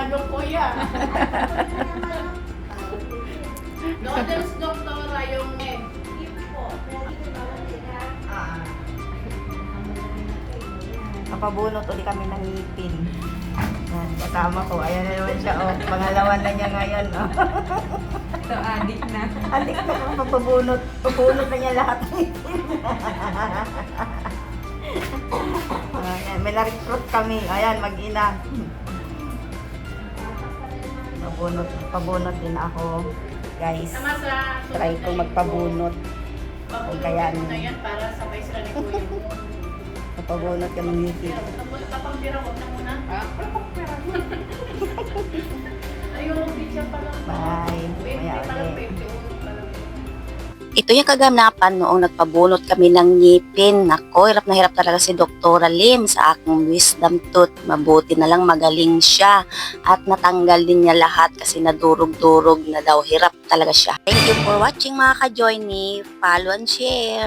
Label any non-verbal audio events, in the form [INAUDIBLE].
ano kuya. [LAUGHS] Noodles doktora yung eh. Ah. Kapabunot ulit kami ng ngipin. Yan, kasama ko. Ayan na naman siya. Oh. Pangalawan na niya ngayon. Oh. [LAUGHS] Ito, adik na. Alik na kung papabunot. Pabunot na niya lahat ng [LAUGHS] ngipin. Ayan, may na-recruit kami. Ayan, mag-ina. Pabunot, pabunot din ako. Guys, try ko magpabunot. Pabunot Kaya mo na yan para sabay sila ni kuya. Kapabunot ka ng ngipin. Kapang pira, huwag Ito yung kaganapan noong nagpabunot kami ng ngipin. Nako, hirap na hirap talaga si Dr. Lim sa aking wisdom tooth. Mabuti na lang magaling siya. At natanggal din niya lahat kasi nadurog-durog na daw. Hirap talaga siya. Thank you for watching mga ka-join me. Follow and share.